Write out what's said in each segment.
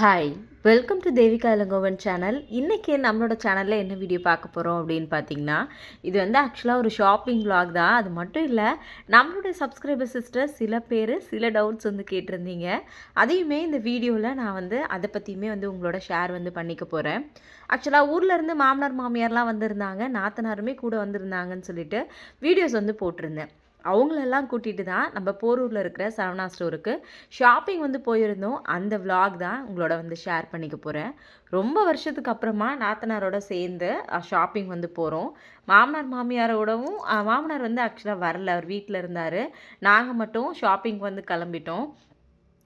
Hi welcome to Devika Ilangovan channel இன்றைக்கி நம்மளோட சேனலில் என்ன வீடியோ பார்க்க போகிறோம் அப்படின்னு பார்த்தீங்கன்னா இது வந்து ஆக்சுவலாக ஒரு ஷாப்பிங் vlog தான். அது மட்டும் இல்லை நம்மளுடைய சப்ஸ்கிரைபர் சிஸ்டர் சில பேர் சில டவுட்ஸ் வந்து கேட்டிருந்தீங்க. அதையுமே இந்த வீடியோவில் நான் வந்து அதை பற்றியுமே வந்து உங்களோட ஷேர் வந்து பண்ணிக்க போகிறேன் ஆக்சுவலாக ஊர்லேருந்து மாமனார் மாமியார்லாம் வந்திருந்தாங்க. நாத்தனாருமே கூட வந்திருந்தாங்கன்னு சொல்லிட்டு வீடியோஸ் வந்து போட்டிருந்தேன். அவங்களெல்லாம் கூட்டிகிட்டு தான் நம்ம போரூரில் இருக்கிற சரவணா ஸ்டோருக்கு ஷாப்பிங் வந்து போயிருந்தோம். அந்த vlog தான் உங்களோட வந்து ஷேர் பண்ணிக்க போகிறேன் ரொம்ப வருஷத்துக்கு அப்புறமா நாத்தனாரோட சேர்ந்து ஷாப்பிங் வந்து போகிறோம் மாமனார் மாமியாரோடவும் மாமனார் வந்து ஆக்சுவலாக வரல. அவர் வீட்டில் இருந்தார். நாங்கள் மட்டும் ஷாப்பிங் வந்து கிளம்பிட்டோம்.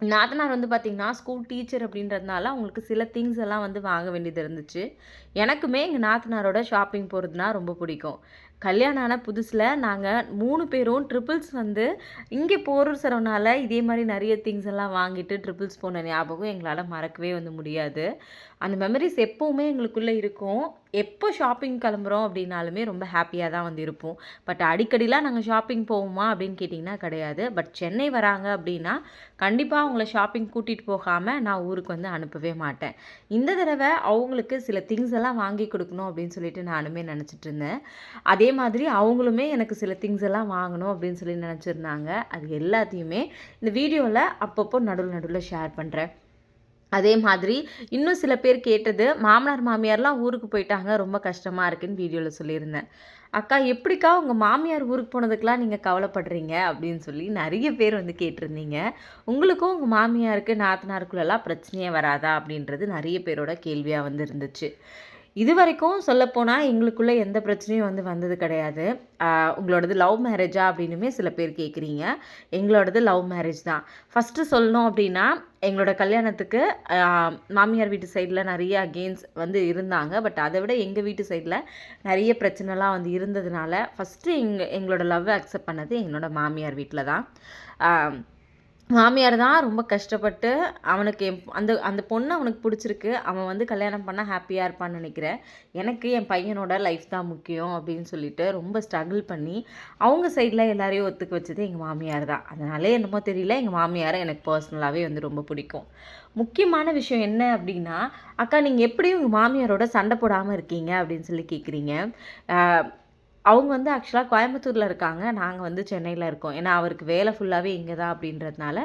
நாத்தனார் வந்து பார்த்திங்கன்னா ஸ்கூல் டீச்சர் அப்படின்றதுனால அவங்களுக்கு சில திங்ஸ் எல்லாம் வந்து வாங்க வேண்டியது இருந்துச்சு. எனக்குமே எங்கள் நாத்தனாரோட ஷாப்பிங் போகிறதுனா ரொம்ப பிடிக்கும். கல்யாணம் ஆன புதுசில் நாங்கள் மூணு பேரும் ட்ரிபிள்ஸ் வந்து இங்கே போகிற சிறவனால இதே மாதிரி நிறைய திங்ஸ் எல்லாம் வாங்கிட்டு ட்ரிபிள்ஸ் போன ஞாபகம் எங்களால் மறக்கவே வந்து முடியாது. அந்த மெமரிஸ் எப்போவுமே எங்களுக்குள்ளே இருக்கும். எப்போ ஷாப்பிங் கிளம்புறோம் அப்படின்னாலுமே ரொம்ப ஹாப்பியாக தான் வந்து இருப்போம். பட் அடிக்கடிலாம் நாங்கள் ஷாப்பிங் போவோமா அப்படின்னு கேட்டிங்கன்னா கிடையாது. பட் சென்னை வராங்க அப்படின்னா கண்டிப்பாக அவங்கள ஷாப்பிங் கூட்டிகிட்டு போகாமல் நான் ஊருக்கு வந்து அனுப்பவே மாட்டேன். இந்த தடவை அவங்களுக்கு சில திங்ஸ் எல்லாம் வாங்கி கொடுக்கணும் அப்படின்னு சொல்லிட்டு நானுமே நினச்சிட்டு இருந்தேன். அதே மாதிரி அவங்களுமே எனக்கு சில திங்ஸ் எல்லாம் வாங்கணும் அப்படின்னு சொல்லி நினச்சிருந்தாங்க. அது எல்லாத்தையுமே இந்த வீடியோவில் அப்பப்போ நடுவில் நடுவில் ஷேர் பண்ணுறேன் அதே மாதிரி இன்னும் சில பேர் கேட்டது மாமனார் மாமியார்லாம் ஊருக்கு போயிட்டாங்க ரொம்ப கஷ்டமாக இருக்குன்னு வீடியோவில் சொல்லியிருந்தேன். அக்கா எப்படிக்கா உங்கள் மாமியார் ஊருக்கு போனதுக்கெலாம் நீங்கள் கவலைப்படுறீங்க? அப்படின்னு சொல்லி நிறைய பேர் வந்து கேட்டிருந்தீங்க. உங்களுக்கும் உங்கள் மாமியாருக்கு நாத்தனாருக்குள்ளெல்லாம் பிரச்சனையே வராதா அப்படின்றது நிறைய பேரோட கேள்வியாக வந்து இருந்துச்சு. இது வரைக்கும் சொல்லப்போனால் எங்களுக்குள்ளே எந்த பிரச்சனையும் வந்து வந்தது கிடையாது. உங்களோடது லவ் மேரேஜா அப்படின்னுமே சில பேர் கேட்குறீங்க எங்களோடது லவ் மேரேஜ் தான். ஃபஸ்ட்டு சொல்லணும் அப்படின்னா எங்களோட கல்யாணத்துக்கு மாமியார் வீட்டு சைடில் நிறைய அகெயின்ஸ் வந்து இருந்தாங்க. பட் அதை விட எங்கள் வீட்டு சைடில் நிறைய பிரச்சனைலாம் வந்து இருந்ததுனால ஃபஸ்ட்டு எங்க எங்களோட லவ் அக்செப்ட் பண்ணது எங்களோட மாமியார் வீட்டில் தான். மாமியார் தான் ரொம்ப கஷ்டப்பட்டு அவனுக்கு என் அந்த அந்த பொண்ணு அவனுக்கு பிடிச்சிருக்கு. அவன் வந்து கல்யாணம் பண்ணால் ஹாப்பியாக இருப்பான்னு நினைக்கிறேன். எனக்கு என் பையனோட லைஃப் தான் முக்கியம் அப்படின்னு சொல்லிட்டு ரொம்ப ஸ்ட்ரகிள் பண்ணி அவங்க சைடில் எல்லாரையும் ஒத்துக்க வச்சது எங்கள் மாமியார் தான். அதனாலே என்னமோ தெரியல எங்கள் மாமியாரை எனக்கு பர்சனலாகவே வந்து ரொம்ப பிடிக்கும். முக்கியமான விஷயம் என்ன அப்படின்னா அக்கா நீங்கள் எப்படியும் உங்கள் மாமியாரோட சண்டை போடாமல் இருக்கீங்க அப்படின்னு சொல்லி கேட்குறீங்க அவங்க வந்து ஆக்சுவலாக கோயம்புத்தூரில் இருக்காங்க. நாங்கள் வந்து சென்னையில் இருக்கோம். ஏன்னா அவருக்கு வேலை ஃபுல்லாகவே இங்கே தான் அப்படின்றதுனால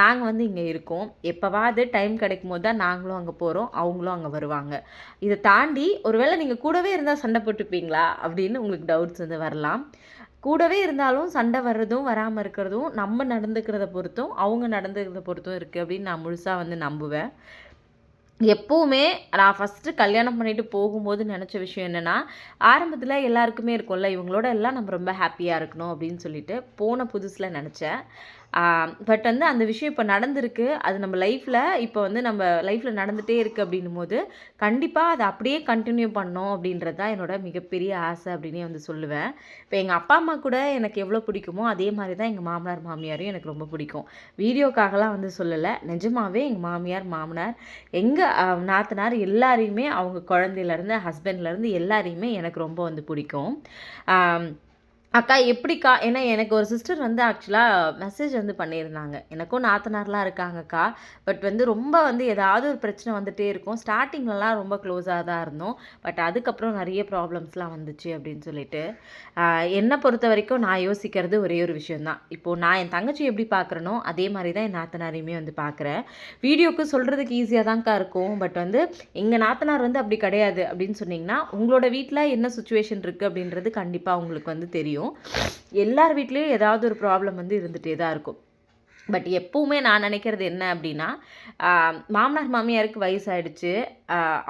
நாங்கள் வந்து இங்கே இருக்கோம். எப்போவாவது டைம் கிடைக்கும் போது தான் நாங்களும் அங்கே போகிறோம் அவங்களும் அங்கே வருவாங்க. இதை தாண்டி ஒருவேளை நீங்கள் கூடவே இருந்தால் சண்டை போட்டுப்பீங்களா? அப்படின்னு உங்களுக்கு டவுட்ஸ் வந்து வரலாம். கூடவே இருந்தாலும் சண்டை வர்றதும் வராமல் இருக்கிறதும் நம்ம நடந்துக்கிறத பொறுத்தும் அவங்க நடந்துக்கிறத பொறுத்தும் இருக்குது அப்படின்னு நான் முழுசாக வந்து நம்புவேன். எப்போவுமே நான் ஃபஸ்ட்டு கல்யாணம் பண்ணிட்டு போகும்போது நினச்ச விஷயம் என்னென்னா ஆரம்பத்தில் எல்லாருக்குமே இருக்கும்ல இவங்களோட எல்லாம் நம்ம ரொம்ப ஹாப்பியாக இருக்கணும் அப்படின்னு சொல்லிட்டு போன புதுசில் நினச்சேன். பட் வந்து அந்த விஷயம் இப்போ நடந்திருக்கு. அது நம்ம லைஃப்பில் இப்போ வந்து நம்ம லைஃப்பில் நடந்துகிட்டே இருக்குது அப்படின்னும் போது கண்டிப்பாக அதை அப்படியே கண்டினியூ பண்ணோம் அப்படின்றது தான் என்னோட மிகப்பெரிய ஆசை அப்படின்னே வந்து சொல்லுவேன். இப்போ எங்கள் அப்பா அம்மா கூட எனக்கு எவ்வளோ பிடிக்குமோ அதே மாதிரி தான் எங்கள் மாமனார் மாமியாரையும் எனக்கு ரொம்ப பிடிக்கும். வீடியோக்காகலாம் வந்து சொல்லலை. நிஜமாவே எங்கள் மாமியார் மாமனார் எங்கள் நாத்தனார் எல்லாரையுமே அவங்க குழந்தையிலேருந்து ஹஸ்பண்ட்லேருந்து எல்லாரையுமே எனக்கு ரொம்ப வந்து பிடிக்கும். அக்கா எப்படிக்கா? ஏன்னா எனக்கு ஒரு சிஸ்டர் வந்து ஆக்சுவலாக மெசேஜ் வந்து பண்ணியிருந்தாங்க. எனக்கும் நாத்தனார்லாம் இருக்காங்கக்கா. பட் வந்து ரொம்ப வந்து ஏதாவது ஒரு பிரச்சனை வந்துகிட்டே இருக்கும். ஸ்டார்டிங்லலாம் ரொம்ப க்ளோஸாக தான் இருந்தோம். பட் அதுக்கப்புறம் நிறைய ப்ராப்ளம்ஸ்லாம் வந்துச்சு அப்படின்னு சொல்லிட்டு என்னை பொறுத்த வரைக்கும் நான் யோசிக்கிறது ஒரே ஒரு விஷயந்தான் இப்போது நான் என் தங்கச்சி எப்படி பார்க்குறேனோ அதே மாதிரி தான் என் நாத்தனாரையுமே வந்து பார்க்குறேன். வீடியோக்கு சொல்கிறதுக்கு ஈஸியாக தான்க்கா இருக்கும். பட் வந்து எங்கள் நாத்தனார் வந்து அப்படி கிடையாது அப்படின்னு சொன்னிங்கன்னா உங்களோட வீட்டில் என்ன சுச்சுவேஷன் இருக்குது அப்படின்றது கண்டிப்பாக உங்களுக்கு வந்து தெரியும். எல்லார் வீட்லேயும் ஏதாவது ஒரு ப்ராப்ளம் வந்து இருந்துகிட்டே தான் இருக்கும். பட் எப்போவுமே நான் நினைக்கிறது என்ன அப்படின்னா மாமனார் மாமியாருக்கு வயசாயிடுச்சு.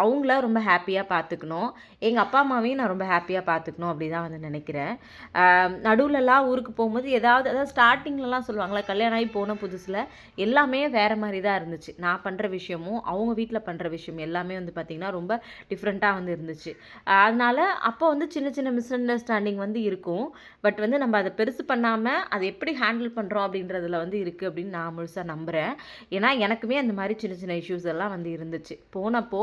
அவங்கள ரொம்ப ஹாப்பியாக பார்த்துக்கணும் எங்கள் அப்பா அம்மாவையும் நான் ரொம்ப ஹாப்பியாக பார்த்துக்கணும் அப்படி தான் வந்து நினைக்கிறேன். நடுவுலலாம் ஊருக்கு போகும்போது ஏதாவது அதாவது ஸ்டார்டிங்லலாம் சொல்லுவாங்களே கல்யாணம் ஆகி போன புதுசில் எல்லாமே வேறு மாதிரி தான் இருந்துச்சு. நான் பண்ணுற விஷயமும் அவங்க வீட்டில் பண்ணுற விஷயம் எல்லாமே வந்து பார்த்திங்கன்னா ரொம்ப டிஃப்ரெண்ட்டாக வந்து இருந்துச்சு. அதனால் அதனால அப்போ வந்து சின்ன சின்ன மிஸ் அண்டர்ஸ்டாண்டிங் வந்து இருக்கும். பட் வந்து நம்ம அதை பெருசு பண்ணாமல் அதை எப்படி ஹேண்டில் பண்ணுறோம் அப்படின்றதுல வந்து இருக்குது அப்படின்னு நான் முழுசாக நம்புகிறேன் ஏன்னா எனக்குமே அந்த மாதிரி சின்ன சின்ன இஷ்யூஸ் எல்லாம் வந்து இருந்துச்சு. போனப்போ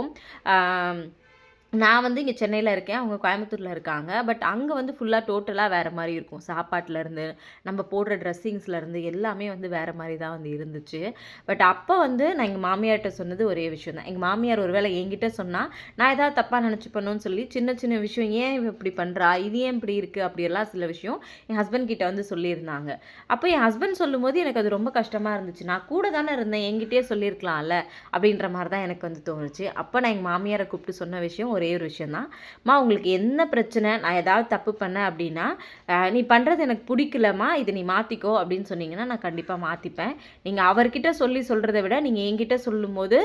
நான் வந்து இங்கே சென்னையில் இருக்கேன். அவங்க கோயம்புத்தூரில் இருக்காங்க. பட் அங்கே வந்து ஃபுல்லாக டோட்டலாக வேறு மாதிரி இருக்கும். சாப்பாட்டிலேருந்து நம்ம போடுற ட்ரெஸ்ஸிங்ஸ்லேருந்து எல்லாமே வந்து வேறு மாதிரி தான் வந்து இருந்துச்சு. பட் அப்போ வந்து நான் எங்கள் மாமியார்கிட்ட சொன்னது ஒரே விஷயம் தான். எங்கள் மாமியார் ஒரு வேளை என்கிட்ட சொன்னால் நான் ஏதாவது தப்பாக நினச்சி பண்ணணும்னு சொல்லி சின்ன சின்ன விஷயம் ஏன் இப்படி பண்ணுறா இது ஏன் இப்படி இருக்குது அப்படியெல்லாம் சில விஷயம் என் ஹஸ்பண்ட் கிட்ட வந்து சொல்லியிருந்தாங்க. அப்போ என் ஹஸ்பண்ட் சொல்லும்போது எனக்கு அது ரொம்ப கஷ்டமாக இருந்துச்சு. நான் கூட தானே இருந்தேன். என்கிட்டயே சொல்லியிருக்கலாம்ல அப்படின்ற மாதிரி தான் எனக்கு வந்து தோணுச்சு. அப்போ நான் எங்கள் மாமியாரை கூப்பிட்டு சொன்ன விஷயம் ஒரு ஒரு விஷயந்தான் மா உங்களுக்கு என்ன பிரச்சனை? நான் ஏதாவது தப்பு பண்ணேன் அப்படின்னா நீ பண்ணுறது எனக்கு பிடிக்கலம்மா இதை நீ மாற்றிக்கோ அப்படின்னு சொன்னீங்கன்னா நான் கண்டிப்பாக மாற்றிப்பேன் நீங்கள் அவர்கிட்ட சொல்லி சொல்கிறத விட நீங்கள் என்கிட்ட சொல்லும்போது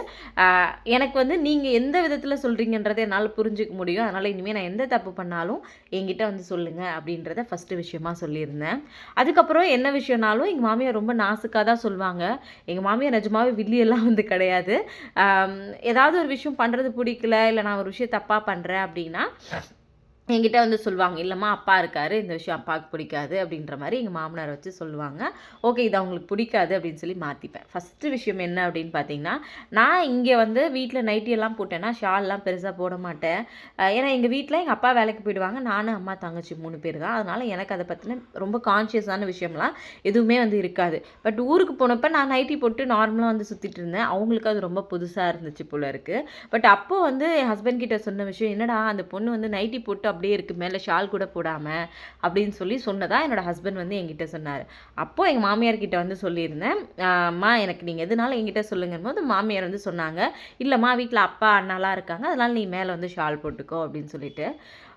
எனக்கு வந்து நீங்கள் எந்த விதத்தில் சொல்கிறீங்கன்றதை என்னால் புரிஞ்சுக்க முடியும். அதனால் இனிமேல் நான் எந்த தப்பு பண்ணாலும் என்கிட்ட வந்து சொல்லுங்கள் அப்படின்றத ஃபஸ்ட்டு விஷயமா சொல்லியிருந்தேன். அதுக்கப்புறம் என்ன விஷயம்னாலும் எங்கள் மாமியார் ரொம்ப நாசுக்காக தான் சொல்லுவாங்க எங்கள் மாமியார் நிஜமாவே வில்லியெல்லாம் வந்து கிடையாது. ஏதாவது ஒரு விஷயம் பண்ணுறது பிடிக்கல இல்லை நான் ஒரு விஷயம் தப்பு தப்பாக பண்ணுறேன் அப்படின்னா என்கிட்ட வந்து சொல்லுவாங்க இல்லைம்மா அப்பா இருக்காரு இந்த விஷயம் அப்பாவுக்கு பிடிக்காது அப்படின்ற மாதிரி எங்கள் மாமனார் வச்சு சொல்லுவாங்க. ஓகே இது அவங்களுக்கு பிடிக்காது அப்படின்னு சொல்லி மாற்றிப்பேன் ஃபஸ்ட்டு விஷயம் என்ன அப்படின்னு பார்த்தீங்கன்னா நான் இங்கே வந்து வீட்டில் நைட்டி எல்லாம் போட்டேன்னா ஷால்லாம் பெருசாக போட மாட்டேன். ஏன்னா எங்கள் வீட்டில் எங்கள் அப்பா வேலைக்கு போயிடுவாங்க. நானும் அம்மா தங்கச்சி மூணு பேர் தான். அதனால் எனக்கு அதை பற்றின ரொம்ப கான்ஷியஸான விஷயம்லாம் எதுவுமே வந்து இருக்காது. பட் ஊருக்கு போனப்போ நான் நைட்டி போட்டு நார்மலாக வந்து சுற்றிட்டு இருந்தேன். அவங்களுக்கு அது ரொம்ப புதுசாக இருந்துச்சு போல இருக்குது பட் அப்போது வந்து என் ஹஸ்பண்ட் கிட்ட சொன்ன விஷயம் என்னடா அந்த பொண்ணு வந்து நைட்டி போட்டு அப்படியே இருக்கு மேலே ஷால் கூட போடாமல் அப்படின்னு சொல்லி சொன்னதாக என்னோடய ஹஸ்பண்ட் வந்து என்கிட்ட சொன்னார். அப்போ எங்கள் மாமியார்கிட்ட வந்து சொல்லியிருந்தேன் அம்மா எனக்கு நீங்கள் எதுனாலும் என்கிட்ட சொல்லுங்கும் போது மாமியார் வந்து சொன்னாங்க இல்லைம்மா வீட்டில் அப்பா அண்ணாலாம் இருக்காங்க அதனால் நீ மேலே வந்து ஷால் போட்டுக்கோ அப்படின்னு சொல்லிட்டு.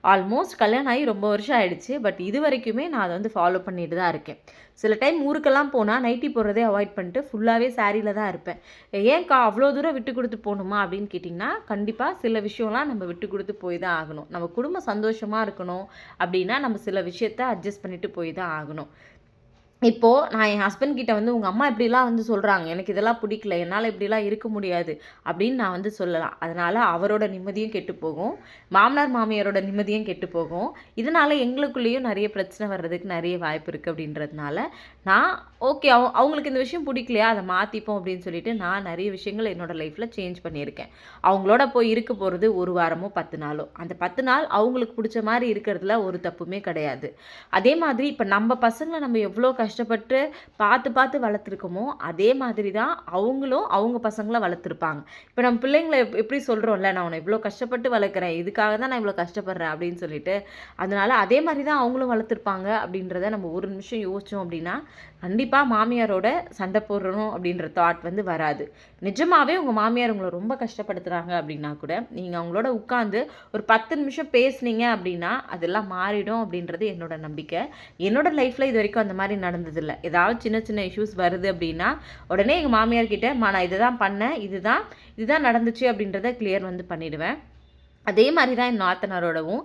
ஆல்மோஸ்ட் கல்யாணம் ஆகி ரொம்ப வருஷம் ஆகிடுச்சு பட் இது வரைக்குமே நான் அதை வந்து ஃபாலோ பண்ணிட்டு தான் இருக்கேன். சில டைம் ஊருக்கெல்லாம் போனால் நைட்டி போடுறதே அவாய்ட் பண்ணிட்டு ஃபுல்லாகவே சாரியில் தான் இருப்பேன். ஏன்க்கா அவ்வளோ தூரம் விட்டு கொடுத்து போகணுமா அப்படின்னு கேட்டிங்கன்னா கண்டிப்பாக சில விஷயம்லாம் நம்ம விட்டு கொடுத்து போய் தான் ஆகணும். நம்ம குடும்பம் சந்தோஷமாக இருக்கணும் அப்படின்னா நம்ம சில விஷயத்த அட்ஜஸ்ட் பண்ணிட்டு போய் தான் ஆகணும். இப்போது நான் என் ஹஸ்பண்ட் கிட்ட வந்து உங்கள் அம்மா இப்படிலாம் வந்து சொல்கிறாங்க எனக்கு இதெல்லாம் பிடிக்கல. என்னால் இப்படிலாம் இருக்க முடியாது. அப்படின்னு நான் வந்து சொல்லலாம். அதனால் அவரோட நிம்மதியும் கெட்டு போகும். மாமனார் மாமியாரோட நிம்மதியும் கெட்டு போகும். இதனால் எங்களுக்குள்ளேயும் நிறைய பிரச்சனை வர்றதுக்கு நிறைய வாய்ப்பு இருக்குது அப்படின்றதுனால நான் ஓகே அவ அவங்களுக்கு இந்த விஷயம் பிடிக்கலையா? அதை மாற்றிப்போம் அப்படின்னு சொல்லிட்டு நான் நிறைய விஷயங்கள் என்னோடய லைஃப்பில் சேஞ்ச் பண்ணியிருக்கேன். அவங்களோட போய் இருக்க போகிறது ஒரு வாரமோ பத்து நாளோ. அந்த பத்து நாள் அவங்களுக்கு பிடிச்ச மாதிரி இருக்கிறதுல ஒரு தப்புமே கிடையாது. அதே மாதிரி இப்போ நம்ம பசங்களை நம்ம எவ்வளோ கஷ்டப்பட்டு பார்த்து பார்த்து வளர்த்துருக்கோமோ அதே மாதிரி தான் அவங்களும் அவங்க பசங்களை வளர்த்துருப்பாங்க. இப்போ நம்ம பிள்ளைங்களை எப்படி சொல்கிறோம்ல நான் உன்னை இவ்வளோ கஷ்டப்பட்டு வளர்க்குறேன் இதுக்காக தான் நான் இவ்வளோ கஷ்டப்படுறேன் அப்படின்னு சொல்லிட்டு அதனால அதே மாதிரி தான் அவங்களும் வளர்த்துருப்பாங்க அப்படின்றத நம்ம ஒரு நிமிஷம் யோசித்தோம் அப்படின்னா கண்டிப்பாக மாமியாரோட சண்டை போடுறணும் அப்படின்ற தாட் வந்து வராது. நிஜமாவே உங்கள் மாமியார் உங்களை ரொம்ப கஷ்டப்படுத்துகிறாங்க அப்படின்னா கூட நீங்கள் அவங்களோட உட்காந்து ஒரு பத்து நிமிஷம் பேசுனீங்க அப்படின்னா அதெல்லாம் மாறிடும் அப்படின்றது என்னோட நம்பிக்கை. என்னோட லைஃப்பில் இது வரைக்கும் அந்த மாதிரி நடந்ததில்லை. ஏதாவது சின்ன சின்ன இஷ்யூஸ் வருது அப்படின்னா உடனே எங்கள் மாமியார் கிட்டே "மா, நான் இதை தான் பண்ணேன். இதுதான் இதுதான் நடந்துச்சு அப்படின்றத கிளியர் வந்து பண்ணிடுவேன். அதே மாதிரி தான் என் நாத்தனாரோடவும்.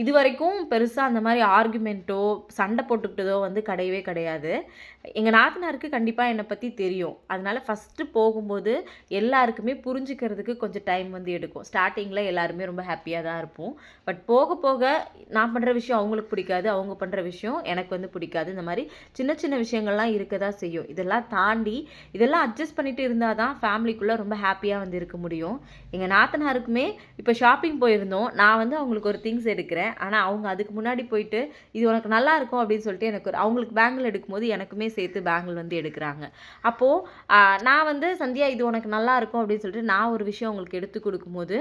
இது வரைக்கும் பெருசாக அந்த மாதிரி ஆர்குமெண்ட்டோ சண்டை போட்டுக்கிட்டதோ வந்து கிடையவே கிடையாது. எங்கள் நாத்தனாருக்கு கண்டிப்பாக என்னை பற்றி தெரியும். அதனால் ஃபஸ்ட்டு போகும்போது எல்லாருக்குமே புரிஞ்சுக்கிறதுக்கு கொஞ்சம் டைம் வந்து எடுக்கும். ஸ்டார்டிங்கில் எல்லாருமே ரொம்ப ஹாப்பியாக தான் இருப்போம். பட் போக போக நான் பண்ணுற விஷயம் அவங்களுக்கு பிடிக்காது அவங்க பண்ணுற விஷயம் எனக்கு வந்து பிடிக்காது. இந்த மாதிரி சின்ன சின்ன விஷயங்கள்லாம் இருக்க தான் செய்யும். இதெல்லாம் தாண்டி இதெல்லாம் அட்ஜஸ்ட் பண்ணிட்டு இருந்தால் தான் ஃபேமிலிக்குள்ளே ரொம்ப ஹாப்பியாக வந்து இருக்க முடியும். எங்கள் நாத்தனாருக்குமே இப்போ ஷாப்பிங் போயிருந்தோம். நான் வந்து அவங்களுக்கு ஒரு திங்ஸ் எடுக்கிறேன். ஆனால் அவங்க அதுக்கு முன்னாடி போயிட்டு இது உனக்கு நல்லா இருக்கும் அப்படின்னு சொல்லிட்டு எனக்கு ஒரு அவங்களுக்கு பேங்கிள் எடுக்கும்போது எனக்குமே சேர்த்து பேங்கிள் வந்து எடுக்கிறாங்க. அப்போது நான் வந்து சந்தியா இது உனக்கு நல்லா இருக்கும் அப்படின்னு சொல்லிட்டு நான் ஒரு விஷயம் அவங்களுக்கு எடுத்து கொடுக்கும்போது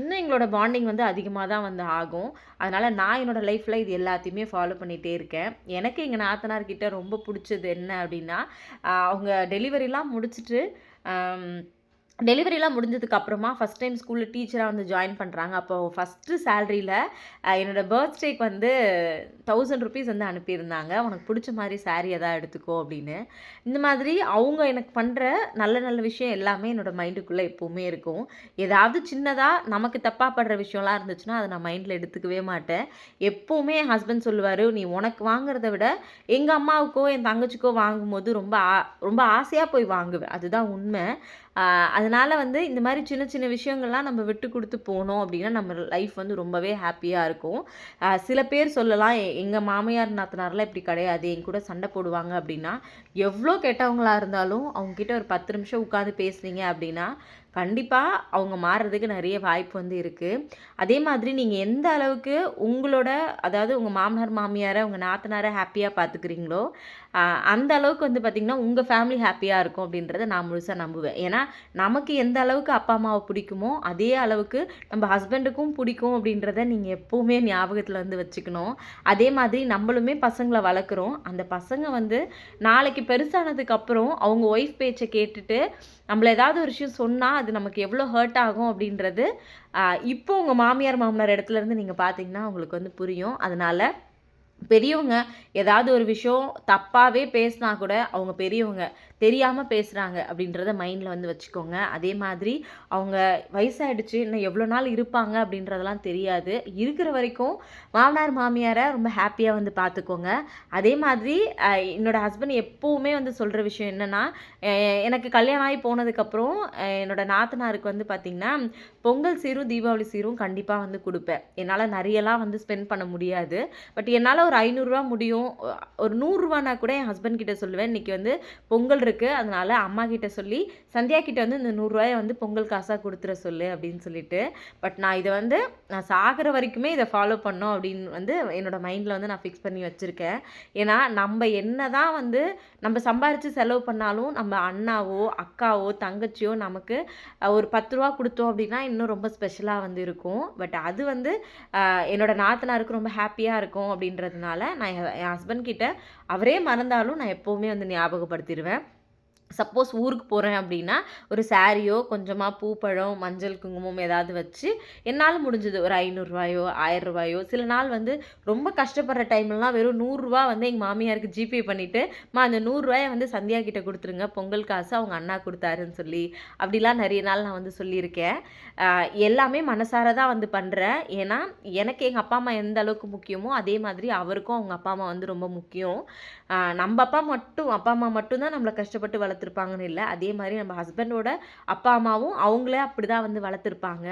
இன்னும் எங்களோட பாண்டிங் வந்து அதிகமாக தான் வந்து ஆகும். அதனால் நான் என்னோடய லைஃப்பில் இது எல்லாத்தையுமே ஃபாலோ பண்ணிகிட்டே இருக்கேன். எனக்கு எங்கள் நாத்தனார்கிட்ட ரொம்ப பிடிச்சது என்ன அப்படின்னா அவங்க டெலிவரிலாம் முடிச்சிட்டு டெலிவரிலாம் முடிஞ்சதுக்கு அப்புறமா ஃபஸ்ட் டைம் ஸ்கூலில் டீச்சராக வந்து ஜாயின் பண்ணுறாங்க அப்போ ஃபஸ்ட்டு சேலரியில் என்னோட பர்த்டேக்கு வந்து தௌசண்ட் ருபீஸ் வந்து அனுப்பியிருந்தாங்க. உனக்கு பிடிச்ச மாதிரி சாரீ எதாவது எடுத்துக்கோ அப்படின்னு. இந்த மாதிரி அவங்க எனக்கு பண்ணுற நல்ல நல்ல விஷயம் எல்லாமே என்னோட மைண்டுக்குள்ளே எப்போவுமே இருக்கும். ஏதாவது சின்னதாக நமக்கு தப்பாக படுற விஷயம்லாம் இருந்துச்சுன்னா அதை நான் மைண்டில் எடுத்துக்கவே மாட்டேன். எப்போவுமே என் ஹஸ்பண்ட் சொல்லுவார் நீ உனக்கு வாங்குறத விட எங்கள் அம்மாவுக்கோ என் தங்கச்சிக்கோ வாங்கும்போது ரொம்ப ஆ ரொம்ப ஆசையாக போய் வாங்குவேன் அதுதான் உண்மை. அதனால் வந்து இந்த மாதிரி சின்ன சின்ன விஷயங்கள்லாம் நம்ம விட்டு கொடுத்து போனோம் அப்படின்னா நம்ம லைஃப் வந்து ரொம்பவே ஹாப்பியாக இருக்கும். சில பேர் சொல்லலாம் எங்கள் மாமியார் நாத்தனாரெலாம் இப்படி கிடையாது என் கூட சண்டை போடுவாங்க அப்படின்னா எவ்வளோ கெட்டவங்களாக இருந்தாலும் அவங்கக்கிட்ட ஒரு பத்து நிமிஷம் உட்காந்து பேசுனீங்க அப்படின்னா கண்டிப்பாக அவங்க மாறுறதுக்கு நிறைய வாய்ப்பு வந்து இருக்குது அதே மாதிரி நீங்கள் எந்த அளவுக்கு உங்களோட அதாவது உங்கள் மாமனார் மாமியாரை உங்கள் நாத்தனாரை ஹாப்பியாக பார்த்துக்கிறீங்களோ அந்த அளவுக்கு வந்து பார்த்திங்கன்னா உங்கள் ஃபேமிலி ஹாப்பியாக இருக்கும் அப்படின்றத நான் முழுசாக நம்புவேன். ஏன்னா நமக்கு எந்த அளவுக்கு அப்பா அம்மாவை பிடிக்குமோ அதே அளவுக்கு நம்ம ஹஸ்பண்டுக்கும் பிடிக்கும் அப்படின்றத நீங்கள் எப்போவுமே ஞாபகத்தில் வந்து வச்சுக்கணும். அதே மாதிரி நம்மளுமே பசங்களை வளர்க்குறோம். அந்த பசங்க வந்து நாளைக்கு பெருசானதுக்கப்புறம் அவங்க ஒய்ஃப் பேச்சை கேட்டுட்டு நம்மள ஏதாவது ஒரு விஷயம் சொன்னால் அது நமக்கு எவ்வளோ ஹர்ட் ஆகும் அப்படின்றது இப்போ உங்கள் மாமியார் மாமனார் இடத்துலேருந்து நீங்கள் பார்த்தீங்கன்னா உங்களுக்கு வந்து புரியும். அதனால் பெரியவங்க ஏதாவது ஒரு விஷயம் தப்பாகவே பேசினா கூட அவங்க பெரியவங்க தெரியாமல் பேசுகிறாங்க அப்படின்றத மைண்டில் வந்து வச்சுக்கோங்க. அதே மாதிரி அவங்க வயசாகிடுச்சு இன்னும் எவ்வளோ நாள் இருப்பாங்க அப்படின்றதெல்லாம் தெரியாது. இருக்கிற வரைக்கும் மாமனார் மாமியாரை ரொம்ப ஹாப்பியாக வந்து பார்த்துக்கோங்க. அதே மாதிரி என்னோடய ஹஸ்பண்ட் எப்போவுமே வந்து சொல்கிற விஷயம் என்னென்னா எனக்கு கல்யாணம் ஆகி போனதுக்கப்புறம் என்னோடய நாத்தனாருக்கு வந்து பார்த்திங்கன்னா பொங்கல் சீரும் தீபாவளி சீரும் கண்டிப்பாக வந்து கொடுப்பேன். என்னால் நிறையலாம் வந்து ஸ்பெண்ட் பண்ண முடியாது. பட் என்னால் ஒரு ஐநூறுரூவா முடியும். ஒரு நூறுரூவானா கூட என் ஹஸ்பண்ட் கிட்ட சொல்லுவேன். இன்றைக்கி வந்து பொங்கல் இருக்குது அதனால் அம்மா கிட்ட சொல்லி சந்தியா கிட்ட வந்து இந்த நூறுரூவாயை வந்து பொங்கல் காசாக கொடுத்துட சொல்லு அப்படின்னு சொல்லிட்டு. பட் நான் இதை வந்து நான் சாகிற வரைக்குமே இதை ஃபாலோ பண்ணோம் அப்படின்னு வந்து என்னோடய மைண்டில் வந்து நான் ஃபிக்ஸ் பண்ணி வச்சுருக்கேன். ஏன்னா நம்ம என்ன தான் வந்து நம்ம சம்பாரித்து செலவு பண்ணாலும் நம்ம அண்ணாவோ அக்காவோ தங்கச்சியோ நமக்கு ஒரு பத்து ரூபா கொடுத்தோம் அப்படின்னா இன்னும் ரொம்ப ஸ்பெஷலாக வந்து இருக்கும். பட் அது வந்து என்னோடய நாத்தனாருக்கு ரொம்ப ஹாப்பியாக இருக்கும் அப்படின்றதுனால நான் என் ஹஸ்பண்ட் கிட்ட அவரே மறந்தாலும் நான் எப்போவுமே வந்து ஞாபகப்படுத்திடுவேன் சப்போஸ் ஊருக்கு போகிறேன் அப்படின்னா ஒரு சாரியோ கொஞ்சமாக பூப்பழம் மஞ்சள் குங்குமம் ஏதாவது வச்சு என்னால் முடிஞ்சது. ஒரு ஐநூறுரூவாயோ ரூபாயோ சில நாள் வந்து ரொம்ப கஷ்டப்படுற டைம்லலாம் வெறும் நூறுரூவா வந்து எங்கள் மாமியாருக்கு ஜிபே பண்ணிவிட்டு மா அந்த நூறுரூவாயை வந்து சந்தியா கிட்டே கொடுத்துருங்க. பொங்கல் காசு அவங்க அண்ணா கொடுத்தாருன்னு சொல்லி அப்படிலாம் நிறைய நாள் நான் வந்து சொல்லியிருக்கேன். எல்லாமே மனசார தான் வந்து பண்ணுறேன் ஏன்னா எனக்கு எங்கள் அப்பா அம்மா எந்த அளவுக்கு முக்கியமோ அதே மாதிரி அவருக்கும் அவங்க அப்பா அம்மா வந்து ரொம்ப முக்கியம். நம்ம அப்பா மட்டும் அப்பா அம்மா மட்டும்தான் நம்மளை கஷ்டப்பட்டு வளர்த்து வளர்த்துருப்பாங்கன்னு இல்லை. அதே மாதிரி நம்ம ஹஸ்பண்டோட அப்பா அம்மாவும் அவங்களே அப்படி தான் வந்து வளர்த்துருப்பாங்க.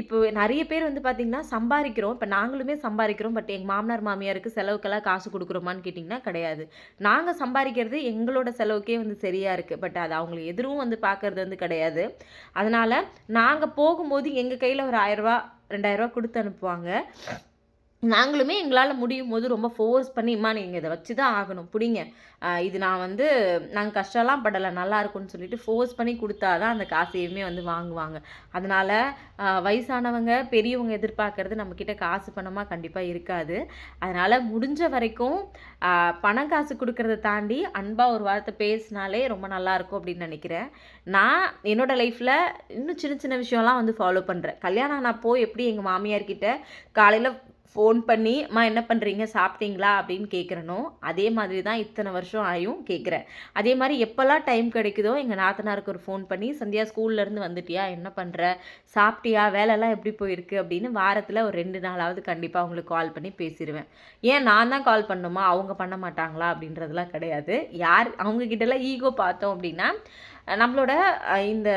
இப்போ நிறைய பேர் வந்து பார்த்திங்கன்னா சம்பாதிக்கிறோம். இப்போ நாங்களுமே சம்பாதிக்கிறோம். பட் எங்கள் மாமனார் மாமியாருக்கு செலவுக்கெல்லாம் காசு கொடுக்குறோமான்னு கேட்டிங்கன்னா கிடையாது. நாங்கள் சம்பாதிக்கிறது எங்களோட செலவுக்கே வந்து சரியாக இருக்குது பட் அது அவங்களுக்கு எதிரும் வந்து பார்க்குறது வந்து கிடையாது. அதனால் நாங்கள் போகும்போது எங்கள் கையில் ஒரு ஆயிரரூவா ரெண்டாயிரரூவா கொடுத்து அனுப்புவாங்க. நாங்களுமே எங்களால் முடியும் போது ரொம்ப ஃபோர்ஸ் பண்ணி இம்மா நீங்கள் இதை வச்சு தான் ஆகணும் பிடிங்க. இது நான் வந்து நாங்கள் கஷ்டம்லாம் படலை நல்லா இருக்கும்னு சொல்லிட்டு ஃபோர்ஸ் பண்ணி கொடுத்தா தான் அந்த காசையுமே வந்து வாங்குவாங்க. அதனால் வயசானவங்க பெரியவங்க எதிர்பார்க்கறது நம்மக்கிட்ட காசு பணமாக கண்டிப்பாக இருக்காது. அதனால் முடிஞ்ச வரைக்கும் பணம் காசு கொடுக்கறத தாண்டி அன்பாக ஒரு வார்த்தை பேசினாலே ரொம்ப நல்லாயிருக்கும் அப்படின்னு நினைக்கிறேன். நான் என்னோடய லைஃப்பில் இன்னும் சின்ன சின்ன விஷயம்லாம் வந்து ஃபாலோ பண்ணுறேன் கல்யாணம் நான் போய் எப்படி எங்கள் மாமியார்கிட்ட காலையில் ஃபோன் பண்ணி அம்மா என்ன பண்ணுறீங்க சாப்பிட்டீங்களா? அப்படின்னு கேட்குறனோ அதே மாதிரி தான் இத்தனை வருஷம் ஆயும் கேட்குறேன் அதே மாதிரி எப்போல்லாம் டைம் கிடைக்குதோ எங்கள் நாத்தனாருக்கு ஒரு ஃபோன் பண்ணி சந்தியா ஸ்கூல்லேருந்து வந்துட்டியா? என்ன பண்ணுற சாப்பிட்டியா? வேலைலாம் எப்படி போயிருக்கு? அப்படின்னு வாரத்தில் ஒரு ரெண்டு நாளாவது கண்டிப்பாக அவங்களுக்கு கால் பண்ணி பேசிடுவேன் ஏன் நான் தான் கால் பண்ணுமா அவங்க பண்ண மாட்டாங்களா? அப்படின்றதுலாம் கிடையாது. யார் அவங்கக்கிட்டலாம் ஈகோ பார்த்தோம் அப்படின்னா நம்மளோட இந்த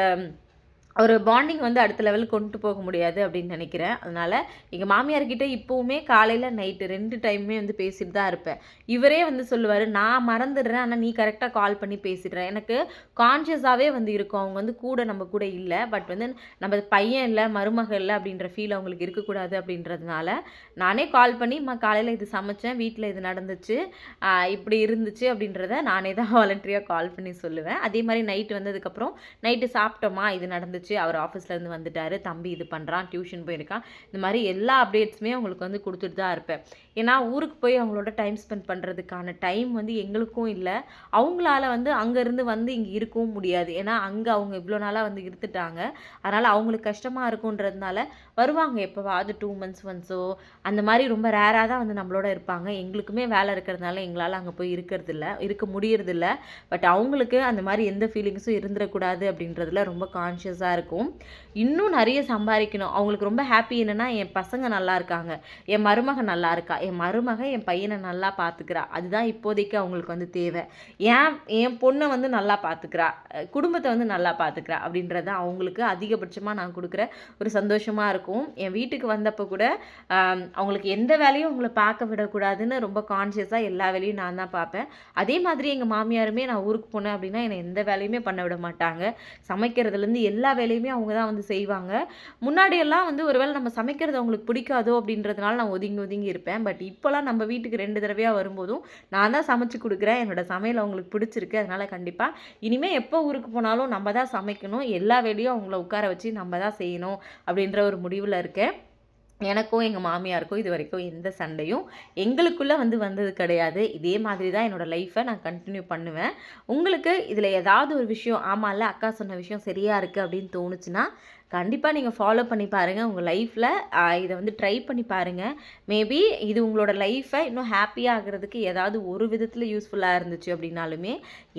ஒரு பாண்டிங் வந்து அடுத்த லெவலுக்கு கொண்டு போக முடியாது அப்படின்னு நினைக்கிறேன். அதனால் எங்கள் மாமியார்கிட்ட இப்போவுமே காலையில் நைட்டு ரெண்டு டைமுமே வந்து பேசிட்டு தான் இருப்பேன். இவரே வந்து சொல்லுவார் நான் மறந்துடுறேன் ஆனால் நீ கரெக்டாக கால் பண்ணி பேசிடுறேன் எனக்கு கான்ஷியஸாகவே வந்து இருக்கும். அவங்க வந்து கூட நம்ம கூட இல்லை. பட் வந்து நம்ம பையன் இல்லை மருமக இல்லை அப்படின்ற ஃபீல் அவங்களுக்கு இருக்கக்கூடாது அப்படின்றதுனால நானே கால் பண்ணி மா காலையில் இது சமைச்சேன் வீட்டில் இது நடந்துச்சு இப்படி இருந்துச்சு அப்படின்றத நானே தான் வாலண்டரியாக கால் பண்ணி சொல்லுவேன். அதே மாதிரி நைட்டு வந்ததுக்கப்புறம் நைட்டு சாப்பிட்டோமா? இது நடந்துச்சு? ஆச்சு அவர் ஆஃபீஸ்லேருந்து வந்துட்டார் தம்பி இது பண்ணுறான் டியூஷன் போயிருக்கான். இந்த மாதிரி எல்லா அப்டேட்ஸுமே அவங்களுக்கு வந்து கொடுத்துட்டு தான் இருப்பேன். ஏன்னா ஊருக்கு போய் அவங்களோட டைம் ஸ்பெண்ட் பண்ணுறதுக்கான டைம் வந்து எங்களுக்கும் இல்லை. அவங்களால வந்து அங்கேருந்து வந்து இங்கே இருக்கவும் முடியாது. ஏன்னா அங்கே அவங்க இவ்வளோ நாளாக வந்து இருந்துட்டாங்க. அதனால் அவங்களுக்கு கஷ்டமாக இருக்குன்றதுனால வருவாங்க எப்போவாவது டூ மந்த்ஸ் ஒன்ஸோ அந்த மாதிரி ரொம்ப ரேராக தான் வந்து நம்மளோட இருப்பாங்க. எங்களுக்குமே வேலை இருக்கிறதுனால எங்களால் அங்கே போய் இருக்கிறதில்ல இருக்க முடியறதில்ல. பட் அவங்களுக்கு அந்த மாதிரி எந்த ஃபீலிங்ஸும் இருந்துடக்கூடாது அப்படின்றதுல ரொம்ப கான்ஷியஸாக இருக்கும். இன்னும் நிறைய சம்பாதிக்கணும். அவங்களுக்கு ரொம்ப ஹாப்பி என்னென்னா என் பசங்க நல்லா இருக்காங்க. என் மருமக நல்லா இருக்கா? என் மருமக என் பையனை நல்லா பார்த்துக்கிறா அதுதான் இப்போதைக்கு அவங்களுக்கு வந்து தேவை. ஏன் என் பொண்ணை வந்து நல்லா பார்த்துக்கிறா குடும்பத்தை வந்து நல்லா பார்த்துக்கிறா அப்படின்றத அவங்களுக்கு அதிகபட்சமாக நான் கொடுக்குற ஒரு சந்தோஷமாக இருக்கும். என் வீட்டுக்கு வந்தப்போ கூட அவங்களுக்கு எந்த வேலையும் அவங்கள பார்க்க விடக்கூடாதுன்னு ரொம்ப கான்ஷியஸாக எல்லா வேலையும் நான் தான் பார்ப்பேன். அதே மாதிரி எங்கள் மாமியாருமே நான் ஊருக்கு போனேன் அப்படின்னா என்னை எந்த வேலையுமே பண்ண விட மாட்டாங்க. சமைக்கிறதுலேருந்து எல்லா வேலையுமே அவங்க தான் வந்து செய்வாங்க. முன்னாடியெல்லாம் வந்து ஒருவேளை நம்ம சமைக்கிறது அவங்களுக்கு பிடிக்காதோ அப்படின்றதுனால நான் ஒதுங்கி ஒதுங்கி இருப்பேன். பட் இப்போலாம் நம்ம வீட்டுக்கு ரெண்டு தடவையாக வரும்போதும் நான் தான் சமைச்சு கொடுக்குறேன். என்னோட சமையல் அவங்களுக்கு பிடிச்சிருக்கு. அதனால் கண்டிப்பாக இனிமேல் எப்போ ஊருக்கு போனாலும் நம்ம தான் சமைக்கணும். எல்லா வேலையும் அவங்கள உட்கார வச்சு நம்ம தான் செய்யணும் அப்படின்ற ஒரு முடிவு முடிவில் இருக்கேன். எனக்கும் எங்கள் மாமியாருக்கும் இது வரைக்கும் எந்த சண்டையும் எங்களுக்குள்ளே வந்து வந்தது கிடையாது. இதே மாதிரி தான் என்னோடய லைஃப்பை நான் கண்டினியூ பண்ணுவேன். உங்களுக்கு இதில் ஏதாவது ஒரு விஷயம் ஆமாம்ல அக்கா சொன்ன விஷயம் சரியாக இருக்குது அப்படின்னு தோணுச்சுன்னா கண்டிப்பாக நீங்கள் ஃபாலோ பண்ணி பாருங்கள் உங்கள் லைஃப்பில் இதை வந்து ட்ரை பண்ணி பாருங்கள் மேபி இது உங்களோட லைஃப்பை இன்னும் ஹாப்பியாக ஆகிறதுக்கு ஏதாவது ஒரு விதத்தில் யூஸ்ஃபுல்லாக இருந்துச்சு அப்படின்னாலுமே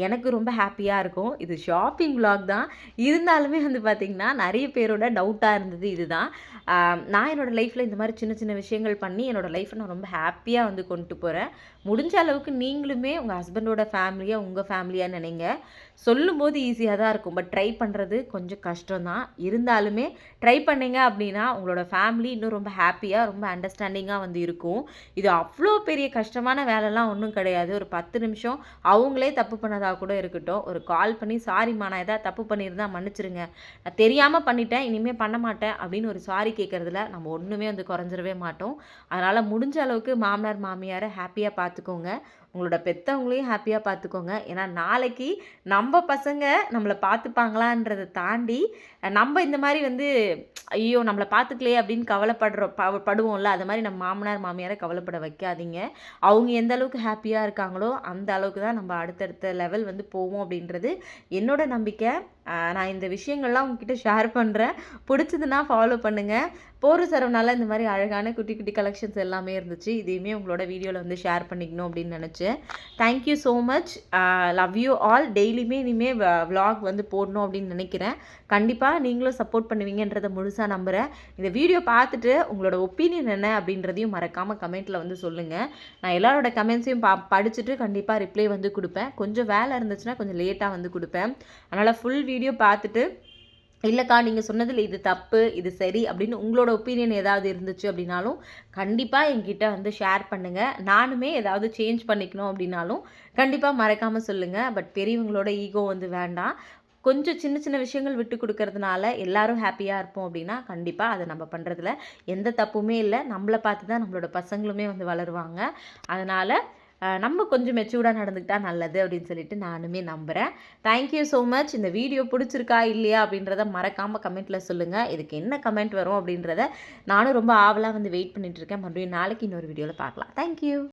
எனக்கு ரொம்ப ஹாப்பியாக இருக்கும். இது ஷாப்பிங் விலாக் தான். இருந்தாலுமே வந்து பார்த்திங்கன்னா நிறைய பேரோட டவுட்டாக இருந்தது இதுதான். நான் என்னோடய லைஃப்பில் இந்த மாதிரி சின்ன சின்ன விஷயங்கள் பண்ணி என்னோடய லைஃப்பை நான் ரொம்ப ஹாப்பியாக வந்து கொண்டு போகிறேன் முடிஞ்ச அளவுக்கு நீங்களுமே உங்கள் ஹஸ்பண்டோட ஃபேமிலியாக உங்கள் ஃபேமிலியாக நினைங்க. சொல்லும்போது ஈஸியாக தான் இருக்கும். பட் ட்ரை பண்ணுறது கொஞ்சம் கஷ்டம் தான் இருந்தாலுமே ட்ரை பண்ணிங்க அப்படின்னா உங்களோட ஃபேமிலி இன்னும் ரொம்ப ஹாப்பியாக ரொம்ப அண்டர்ஸ்டாண்டிங்காக வந்து இருக்கும். இது அவ்வளோ பெரிய கஷ்டமான வேலைலாம் ஒன்றும் கிடையாது. ஒரு பத்து நிமிஷம் அவங்களே தப்பு பண்ணதாக கூட இருக்கட்டும். ஒரு கால் பண்ணி சாரிம்மா நான் எதாவது தப்பு பண்ணியிருந்தா மன்னிச்சிருங்க. நான் தெரியாமல் பண்ணிட்டேன் இனிமேல் பண்ண மாட்டேன். அப்படின்னு ஒரு சாரி கேட்குறதுல நம்ம ஒன்றுமே வந்து குறைஞ்சிடவே மாட்டோம். அதனால் முடிஞ்ச அளவுக்கு மாமனார் மாமியாரை ஹாப்பியாக பார்த்துக்கோங்க உங்களோட பெற்றவங்களையும் ஹாப்பியாக பார்த்துக்கோங்க. ஏன்னா நாளைக்கு நம்ம பசங்க நம்மளை பார்த்துப்பாங்களான்றதை தாண்டி நம்ம இந்த மாதிரி வந்து ஐயோ நம்மளை பார்த்துக்கலையே அப்படின்னு கவலைப்படுறோம் ப படுவோம்ல அது மாதிரி நம்ம மாமனார் மாமியாரை கவலைப்பட வைக்காதீங்க. அவங்க எந்த அளவுக்கு ஹாப்பியாக இருக்காங்களோ அந்த அளவுக்கு தான் நம்ம அடுத்தடுத்த லெவல் வந்து போவோம் அப்படின்றது என்னோட நம்பிக்கை. நான் இந்த விஷயங்கள்லாம் உங்ககிட்ட ஷேர் பண்ணுறேன் பிடிச்சதுன்னா ஃபாலோ பண்ணுங்கள் போர் சரவனால இந்த மாதிரி அழகான குட்டி குட்டி கலெக்ஷன்ஸ் எல்லாமே இருந்துச்சு. இதையுமே உங்களோட வீடியோவில் வந்து ஷேர் பண்ணிக்கணும் அப்படின்னு நினச்சேன். Thank you so much love you all டெய்லியுமே இனிமேல் விலாக் வந்து போடணும் அப்படின்னு நினைக்கிறேன். கண்டிப்பாக கண்டிப்பாக நீங்களும் சப்போர்ட் பண்ணுவீங்கன்றதை முழுசாக நம்புகிறேன் இந்த வீடியோ பார்த்துட்டு உங்களோட ஒப்பீனியன் என்ன அப்படின்றதையும் மறக்காமல் கமெண்ட்டில் வந்து சொல்லுங்கள் நான் எல்லாரோட கமெண்ட்ஸையும் பா படிச்சுட்டு கண்டிப்பாக ரிப்ளை வந்து கொடுப்பேன். கொஞ்சம் வேலை இருந்துச்சுன்னா கொஞ்சம் லேட்டாக வந்து கொடுப்பேன். அதனால் ஃபுல் வீடியோ பார்த்துட்டு இல்லைக்கா நீங்கள் சொன்னதில் இது தப்பு இது சரி அப்படின்னு உங்களோட ஒப்பீனியன் ஏதாவது இருந்துச்சு அப்படின்னாலும் கண்டிப்பாக என்கிட்ட வந்து ஷேர் பண்ணுங்கள் நானுமே ஏதாவது சேஞ்ச் பண்ணிக்கணும் அப்படின்னாலும் கண்டிப்பாக மறக்காமல் சொல்லுங்கள் பட் பெரியவங்களோட ஈகோ வந்து வேண்டாம். கொஞ்சம் சின்ன சின்ன விஷயங்கள் விட்டு கொடுக்கறதுனால எல்லாரும் ஹாப்பியாக இருப்போம் அப்படின்னா கண்டிப்பாக அதை நம்ம பண்ணுறதுல எந்த தப்புமே இல்லை. நம்மளை பார்த்து தான் நம்மளோட பசங்களுமே வந்து வளருவாங்க. அதனால் நம்ம கொஞ்சம் மெச்சூர்டாக நடந்துக்கிட்டால் நல்லது அப்படின்னு சொல்லிட்டு நானுமே நம்புகிறேன் தேங்க்யூ ஸோ மச் இந்த வீடியோ பிடிச்சிருக்கா இல்லையா அப்படின்றத மறக்காமல் கமெண்ட்டில் சொல்லுங்கள் இதுக்கு என்ன கமெண்ட் வரும் அப்படின்றத நானும் ரொம்ப ஆவலாக வந்து வெயிட் பண்ணிகிட்ருக்கேன் மறுபடியும் நாளைக்கு இன்னொரு வீடியோவில் பார்க்கலாம். தேங்க்யூ